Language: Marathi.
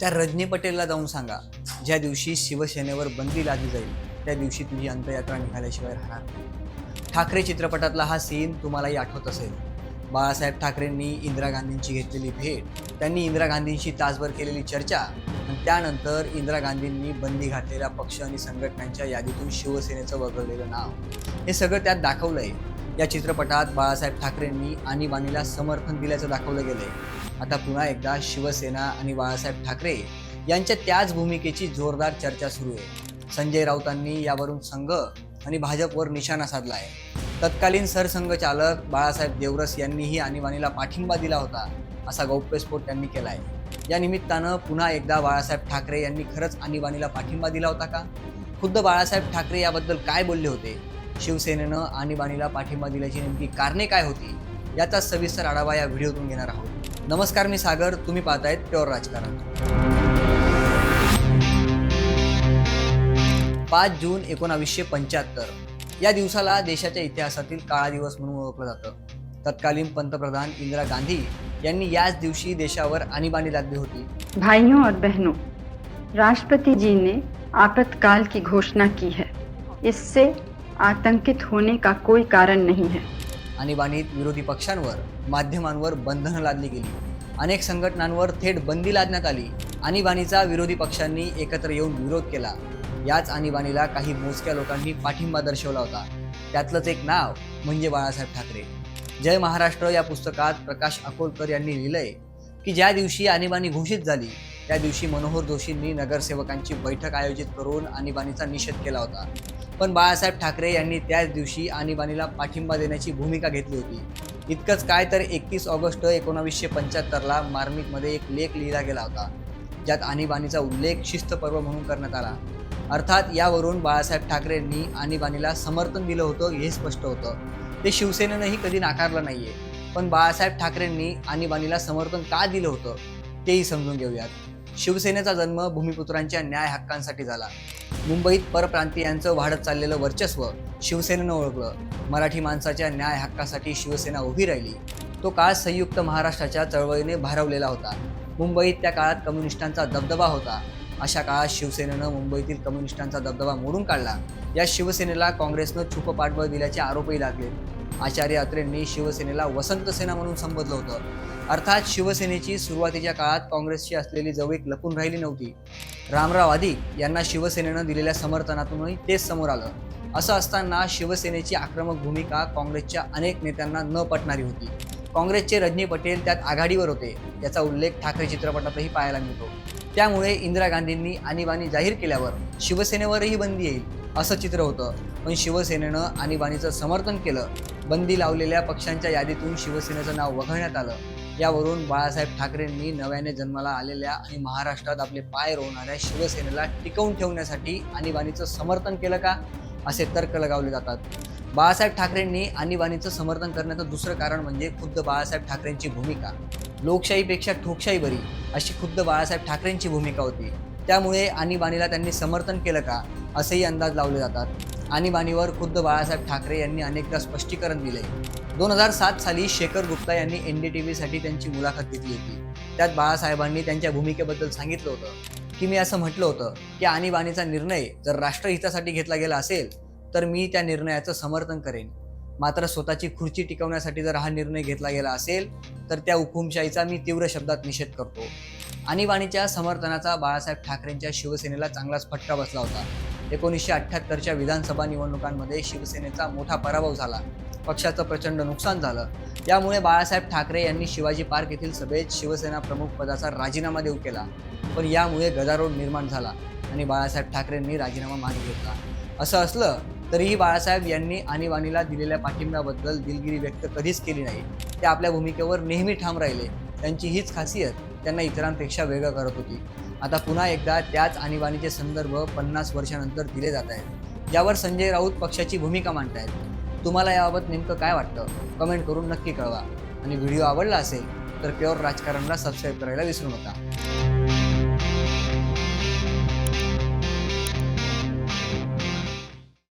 त्या रजनी पटेलला जाऊन सांगा ज्या दिवशी शिवसेनेवर बंदी लादली जाईल त्या दिवशी तुझी अंत्ययात्रा निघाल्याशिवाय राहणार ठाकरे चित्रपटातला हा सीन तुम्हालाही आठवत असेल. बाळासाहेब ठाकरेंनी इंदिरा गांधींची घेतलेली भेट त्यांनी इंदिरा गांधींशी तासभर केलेली चर्चा आणि त्यानंतर इंदिरा गांधींनी बंदी घातलेल्या पक्ष आणि संघटनांच्या यादीतून शिवसेनेचं वगळलेलं नाव. हे सगळं त्यात दाखवलंय. या चित्रपटात बाळासाहेब ठाकरेंनी आणीबाणीला समर्थन दिल्याचं दाखवलं गेलंय. आता पुन्हा एकदा शिवसेना आणि बाळासाहेब ठाकरे यांच्या त्याच भूमिकेची जोरदार चर्चा सुरू आहे. संजय राऊतांनी यावरून संघ आणि भाजपवर निशाणा साधला आहे तत्कालीन सरसंघचालक बाळासाहेब देवरस यांनीही आणीबाणीला पाठिंबा दिला होता असा गौप्यस्फोट त्यांनी केला आहे या निमित्तानं पुन्हा एकदा बाळासाहेब ठाकरे यांनी खरंच आणीबाणीला पाठिंबा दिला होता का? खुद्द बाळासाहेब ठाकरे याबद्दल काय बोलले होते? शिवसेनेनं आणीबाणीला पाठिंबा दिल्याची नेमकी कारणे काय होती? याचा सविस्तर आढावा या व्हिडिओतून घेणार आहोत. नमस्कार मी सागर. तुम्ही पाहतायत प्युअर राजकारण. पाच जून एकोणावीसशे पंच्याहत्तर. या दिवसाला देशाच्या इतिहासातील काळा दिवस म्हणून ओळखलं जातं. तत्कालीन पंतप्रधान इंदिरा गांधी यांनी याच दिवशी देशावर आणीबाणी लादली होती. भाइयों और बहनों राष्ट्रपति जी ने आपातकाल की घोषणा की है. इससे आतंकित होने का कोई कारण नहीं है. आणीबाणीत विरोधी पक्षांवर माध्यमांवर बंधनं लादली गेली. अनेक संघटनांवर थेट बंदी लादण्यात आली. आणीबाणीचा विरोधी पक्षांनी एकत्र येऊन विरोध केला. याच आणीबाणीला काही मोजक्या लोकांनी पाठिंबा दर्शवला होता. त्यातलंच एक नाव म्हणजे बाळासाहेब ठाकरे. जय महाराष्ट्र या पुस्तकात प्रकाश अकोलकर यांनी लिहिलंय की ज्या दिवशी आणीबाणी घोषित झाली त्या दिवशी मनोहर जोशींनी नगरसेवकांची बैठक आयोजित करून आणीबाणीचा निषेध केला होता. पण बाळासाहेब ठाकरे यांनी त्याच दिवशी आणीबाणीला पाठिंबा देण्याची भूमिका घेतली होती. इतकंच काय तर एकतीस ऑगस्ट एकोणावीसशे पंच्याहत्तरला मार्मिकमध्ये एक लेख लिहिला गेला होता. ज्यात आणीबाणीचा उल्लेख शिस्त पर्व म्हणून करण्यात आला. अर्थात यावरून बाळासाहेब ठाकरेंनी आणीबाणीला समर्थन दिलं होतं हे स्पष्ट होतं. ते शिवसेनेनंही कधी नाकारलं नाहीये. पण बाळासाहेब ठाकरेंनी आणीबाणीला समर्थन का दिलं होतं तेही समजून घेऊयात. शिवसेनेचा जन्म भूमिपुत्रांच्या न्याय हक्कांसाठी झाला. मुंबईत परप्रांतीयांचं वाढत चाललेलं वर्चस्व शिवसेनेनं ओळखलं. मराठी माणसाच्या न्याय हक्कासाठी शिवसेना उभी राहिली. तो काळ संयुक्त महाराष्ट्राच्या चळवळीने भारवलेला होता. मुंबईत त्या काळात कम्युनिस्टांचा दबदबा होता. अशा काळात शिवसेनेनं मुंबईतील कम्युनिस्टांचा दबदबा मोडून काढला. या शिवसेनेला काँग्रेसनं छुप पाठबळ दिल्याचे आरोपही लागले. आचार्य अत्रेंनी शिवसेनेला वसंत सेना म्हणून संबोधलं होतं. अर्थात शिवसेनेची सुरुवातीच्या काळात काँग्रेसची असलेली जवळीक लपून राहिली नव्हती. रामराव आदी यांना शिवसेनेनं दिलेल्या समर्थनातूनही तेच समोर आलं. असं असताना शिवसेनेची आक्रमक भूमिका काँग्रेसच्या अनेक नेत्यांना न पटणारी होती. काँग्रेसचे रजनी पटेल त्यात आघाडीवर होते याचा उल्लेख ठाकरे चित्रपटातही पाहायला मिळतो. त्यामुळे इंदिरा गांधींनी आणीबाणी जाहीर केल्यावर शिवसेनेवरही बंदी येईल. असं चित्र होतं. पण शिवसेनेनं आणीबाणीचं समर्थन केलं. बंदी लावलेल्या पक्षांच्या यादीतून शिवसेनेचं नाव वगळण्यात आलं. यावरून बाळासाहेब ठाकरेंनी नव्याने जन्माला आलेल्या आणि महाराष्ट्रात आपले पाय रोवणाऱ्या शिवसेनेला टिकवून ठेवण्यासाठी आणीबाणीचं समर्थन केलं का? असे तर्क लगावले जातात. बाळासाहेब ठाकरेंनी आणीबाणीचं समर्थन करण्याचं दुसरं कारण म्हणजे खुद्द बाळासाहेब ठाकरेंची भूमिका. लोकशाहीपेक्षा ठोकशाही बरी अशी खुद्द बाळासाहेब ठाकरेंची भूमिका होती. त्यामुळे आणीबाणीला त्यांनी समर्थन केलं का? असेही अंदाज लावले जातात. आणीबाणीवर खुद्द बाळासाहेब ठाकरे यांनी अनेकदा स्पष्टीकरण दिले. दोन हजार सात साली शेखर गुप्ता यांनी एन डी टी व्हीसाठी त्यांची मुलाखत घेतली होती. त्यात बाळासाहेबांनी त्यांच्या भूमिकेबद्दल सांगितलं होतं. की मी असं म्हटलं होतं की आणीबाणीचा निर्णय जर राष्ट्रहितासाठी घेतला गेला असेल तर मी त्या निर्णयाचं समर्थन करेन. मात्र स्वतःची खुर्ची टिकवण्यासाठी जर हा निर्णय घेतला गेला असेल तर त्या हुकुमशाहीचा मी तीव्र शब्दात निषेध करतो. आणीबाणीच्या समर्थनाचा बाळासाहेब ठाकरेंच्या शिवसेनेला चांगलाच फटका बसला होता. एकोणीसशे अठ्ठ्याहत्तरच्या विधानसभा निवडणुकांमध्ये शिवसेनेचा मोठा पराभव झाला. पक्षाचं प्रचंड नुकसान झालं. यामुळे बाळासाहेब ठाकरे यांनी शिवाजी पार्क येथील सभेत शिवसेना प्रमुख पदाचा राजीनामा देऊ केला. पण यामुळे गदारोळ निर्माण झाला आणि बाळासाहेब ठाकरेंनी राजीनामा मागे घेतला. असं असलं तरीही बाळासाहेब यांनी आणीबाणीला दिलेल्या पाठिंब्याबद्दल दिलगिरी व्यक्त कधीच केली नाही. ते आपल्या भूमिकेवर नेहमी ठाम राहिले. त्यांची हीच खासियत त्यांना इतरांपेक्षा वेगळं करत होती. आता पुन्हा एकदा त्याच आणीबाणीचे संदर्भ पन्नास वर्षानंतर दिले जात आहेत. ज्यावर संजय राऊत पक्षाची भूमिका मांडतायत. तुम्हाला याबाबत नेमकं काय वाटतं? कमेंट करून नक्की कळवा. आणि व्हिडिओ आवडला असेल तर प्युअर राजकारणला सबस्क्राईब करायला विसरू नका.